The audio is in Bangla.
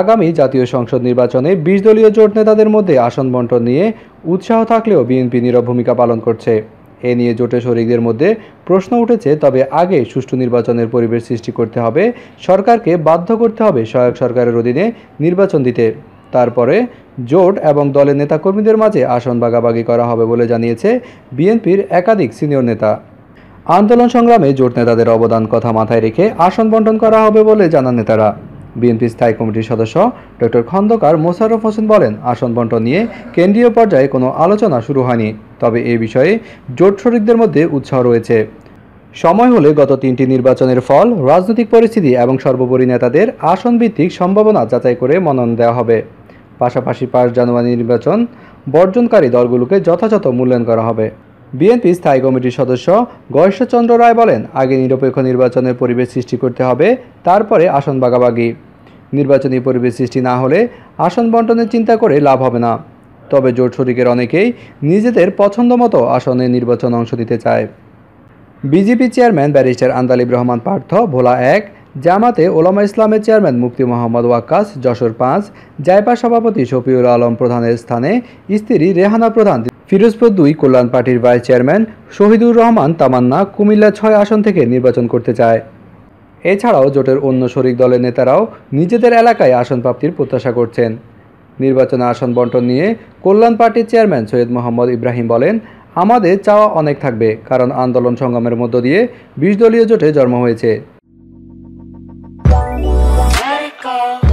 আগামী জাতীয় সংসদ নির্বাচনে বিশ দলীয় জোট নেতাদের মধ্যে আসন বন্টন নিয়ে উৎসাহ থাকলেও বিএনপি নীরব ভূমিকা পালন করছে। এ নিয়ে জোটের শরিকদের মধ্যে প্রশ্ন উঠেছে, তবে আগে সুষ্ঠু নির্বাচনের পরিবেশ সৃষ্টি করতে হবে, সরকারকে বাধ্য করতে হবে সহায়ক সরকারের অধীনে নির্বাচন দিতে। তারপরে জোট এবং দলের নেতাকর্মীদের মাঝে আসন ভাগাভাগি করা হবে বলে জানিয়েছে বিএনপির একাধিক সিনিয়র নেতা। আন্দোলন সংগ্রামে জোট নেতাদের অবদান কথা মাথায় রেখে আসন বন্টন করা হবে বলে জানান নেতারা। বিএনপি স্থায়ী কমিটির সদস্য ডক্টর খন্দকার মোশাররফ হোসেন বলেন, আসন বন্টন নিয়ে কেন্দ্রীয় পর্যায়ে কোনো আলোচনা শুরু হয়নি, তবে এ বিষয়ে জোট শরিকদের মধ্যে উৎসাহ রয়েছে। সময় হলে গত তিনটি নির্বাচনের ফল, রাজনৈতিক পরিস্থিতি এবং সর্বোপরি নেতাদের আসন ভিত্তিক সম্ভাবনা যাচাই করে মনোনয়ন দেওয়া হবে। পাশাপাশি পাঁচ জানুয়ারি নির্বাচন বর্জনকারী দলগুলোকে যথাযথ মূল্যায়ন করা হবে। বিএনপি স্থায়ী কমিটির সদস্য গয়েশ্বরচন্দ্র রায় বলেন, আগে নিরপেক্ষ নির্বাচনের পরিবেশ সৃষ্টি করতে হবে, তারপরে আসন বাগাবাগি। নির্বাচনী পরিবেশ সৃষ্টি না হলে আসন বন্টনের চিন্তা করে লাভ হবে না। তবে জোট শরিকের অনেকেই নিজেদের পছন্দ মতো আসনে নির্বাচন অংশ নিতে চায়। BJP chairman barrister Andalib Rahman Partha, Bhola এক জামাতে ওলামা ইসলামের চেয়ারম্যান মুফতি মোহাম্মদ ওয়াক্কাস, যশোর পাঁচ, জায়পা সভাপতি শফিউল আলম প্রধানের স্থানে স্ত্রী রেহানা প্রধান, ফিরোজপুর দুই কল্যাণ পার্টির ভাইস চেয়ারম্যান শহীদুর রহমান তামান্না কুমিল্লা ছয় আসন থেকে নির্বাচন করতে চায়। এছাড়াও জোটের অন্য শরিক দলের নেতারাও নিজেদের এলাকায় আসন প্রাপ্তির প্রত্যাশা করছেন। নির্বাচনে আসন বন্টন নিয়ে কল্যাণ পার্টির চেয়ারম্যান সৈয়দ মোহাম্মদ ইব্রাহিম বলেন, আমাদের চাওয়া অনেক থাকবে, কারণ আন্দোলন সংগ্রামের মধ্য দিয়ে বিশ দলীয় জোটে জন্ম হয়েছে। Oh.